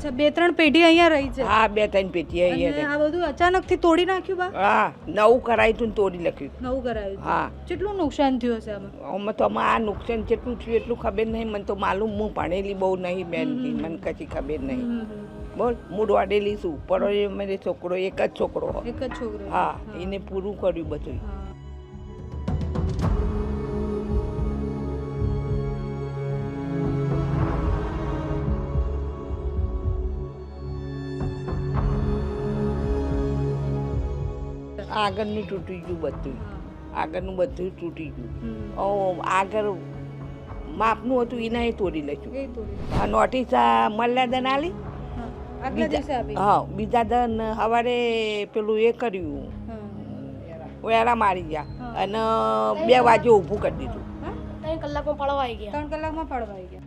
અચ્છા બે ત્રણ પેઢી અહીંયા રહી છે. હા બે ત્રણ અને અહીંયા આ બધું અચાનકથી તોડી નાખ્યું બા? હા નવું કરાયું તું તોડી લખ્યું નવું કરાયું છે. હા. કેટલું નુકસાન થયું હશે આમાં? આમાં તો આમાં આ નુકસાન કેટલું થયું એટલું ખબર નહીં. મને તો માલુમ હું ભણેલી બહુ નહીં બેન મને કશી ખબર નહીં. હમ, હમ. બોલ મૂડ વાડેલી છું. પડો એ મારે છોકરો એક જ છોકરો. હો. એક જ છોકરો. હા એને પૂરું કર્યું બધું હા. આગળનું તૂટી ગયું બધું આગળનું બધું તૂટી ગયું. ઓ આગળ માપનું હતું એના એ તોડી લખ્યું એ તોડી આ નોટિસ આ મલ્યાદન આલી? હા. બીજા દન સવારે પેલું એ કર્યું. વેરા મારી ગયા. અને બે વાગે ઊભું કરી દીધું. ત્રણ કલાકમાં પડવા આવી ગયા. ત્રણ કલાકમાં પડવાઈ ગયા.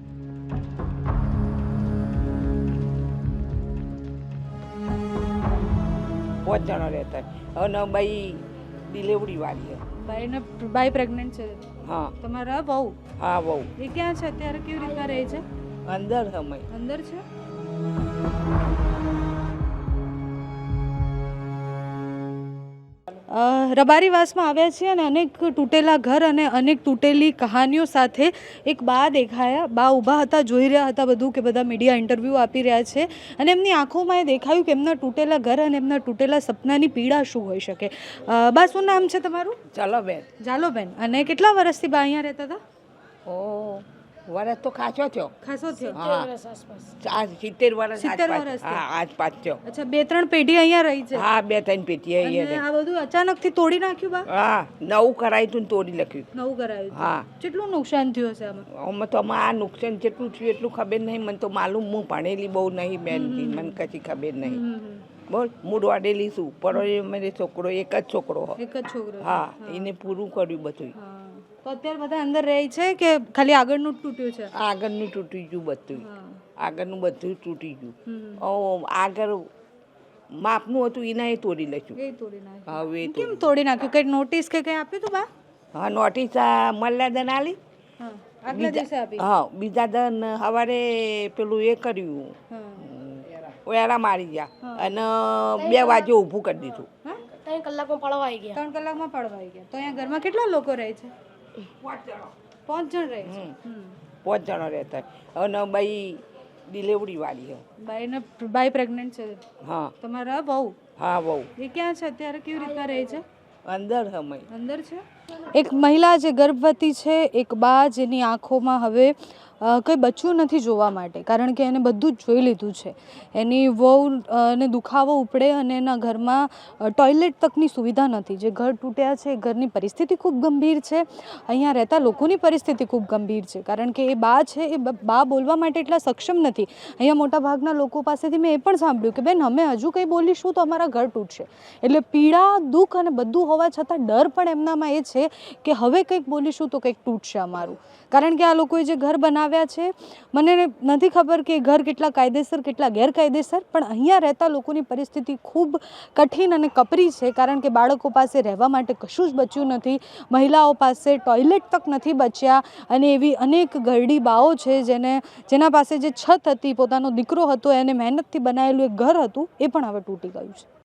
પાંચ જણા રહેતા અને ભાઈ ડિલિવરી વાળી. બાઈને બાઈ પ્રેગ્નન્ટ છે. હા. તમારા બહુ હા બહુ એ ક્યાં છે? અત્યારે કેવી રીતના રહે છે? અંદર સમય અંદર છે? રબારીવાસમાં આવ્યા છીએ અને અનેક તૂટેલા ઘર અને અનેક તૂટેલી કહાનીઓ સાથે એક બા દેખાયા. બા ઊભા હતા જોઈ રહ્યા હતા બધું કે બધા મીડિયા ઇન્ટરવ્યૂ આપી રહ્યા છે અને એમની આંખોમાં એ દેખાયું કે એમના તૂટેલા ઘર અને એમના તૂટેલા સપનાની પીડા શું હોઈ શકે. બા શું નામ છે તમારું? ચાલો બેન જાલોબેન અને કેટલા વર્ષથી બા અહીંયા રહેતા હતા? ઓ વરસ તો ખાસો થયો. ખાસો થયો. હા. સિત્તેર વર્ષ સિત્તેર વર્ષ હા આજ પાંચ થયો. અચ્છા બે ત્રણ પેઢી અહીંયા રહી છે. હા બે ત્રણ પેઢી અહીંયા આ બધું અચાનકથી તોડી નાખ્યું બા? હા નવું કરાયું તું તોડી લખ્યું નવું કરાયું હા. કેટલું નુકસાન થયું હશે આમાં? આમાં તો આમાં આ નુકસાન જેટલું થયું એટલું ખબર નહીં. મને તો માલુમ હું ભણેલી બહુ નહીં બેન મને કશી ખબર નહીં. બોલ મૂળ વાડેલી છું. પણ મને મારે છોકરો એક જ છોકરો એક જ છોકરો. હા એને પૂરું કર્યું બધું. તો અત્યારે બધા અંદર રહે છે કે ખાલી આગળનું જ તૂટ્યું છે? આગળનું તૂટી ગયું બધું આગળનું બધું તૂટી ગયું. આગળ માપનું હતું એના એ તોડી લખ્યું હવે કેમ તોડી નાખ્યું. કઈ નોટિસ કે કઈ આપ્યું હતું બા? હા નોટિસ આ મલ્યાદન આલી. હા. આગલા દિવસે આપી. હા બીજા દન સવારે પેલું એ કર્યું. વેરા મારી ગયા. અને બે વાગે ઊભું કરી દીધું. ત્રણ કલાકમાં પડવા આવી ગયા. ત્રણ કલાકમાં પડવાઈ ગયા. તો અહીંયા ઘરમાં કેટલા લોકો રહે છે? પાંચ જણ. રહે છે. પાંચ જણા રહેતા અને બાઈ ડિલિવરી વાળી છે. બાઈને બાઈ પ્રેગ્નન્ટ છે. હા. તમારા બહુ? હા બહુ. એ ક્યાં છે? અત્યારે કેવી રીતના રહે છે? અંદર સમય અંદર છે? એક મહિલા જે ગર્ભવતી છે, એક બા જેની આંખોમાં હવે કંઈ બચ્યું નથી જોવા માટે, કારણ કે એને બધું જ જોઈ લીધું છે. એની વહુ ને દુખાવો ઉપડે અને એના ઘરમાં ટોયલેટ તકની સુવિધા નથી. જે ઘર તૂટ્યા છે ઘરની પરિસ્થિતિ ખૂબ ગંભીર છે. અહીંયા રહેતા લોકોની પરિસ્થિતિ ખૂબ ગંભીર છે, કારણ કે એ બા છે, એ બા બોલવા માટે એટલા સક્ષમ નથી. અહીંયા મોટાભાગના લોકો પાસેથી મેં એ પણ સાંભળ્યું કે, બેન, અમે હજુ કંઈ બોલીશું તો અમારા ઘર તૂટશે. એટલે પીડા, દુઃખ અને બધું હોવા છતાં ડર પણ એમનામાં એ છે કે હવે કંઈક બોલીશું તો કંઈક તૂટશે અમારું. કારણ કે આ લોકોએ જે ઘર બનાવ્યા છે, મને નથી ખબર કે ઘર કેટલા કાયદેસર, કેટલા ગેરકાયદેસર, પણ અહીંયા રહેતા લોકોની પરિસ્થિતિ ખૂબ કઠિન અને કપરી છે, કારણ કે બાળકો પાસે રહેવા માટે કશું જ બચ્યું નથી, મહિલાઓ પાસે ટોયલેટ તક નથી બચ્યા, અને એવી અનેક ઘરડી બાઓ છે જેને, જેના પાસે જે છત હતી, પોતાનો દીકરો હતો, એને મહેનતથી બનાવેલું એક ઘર હતું, એ પણ હવે તૂટી ગયું છે.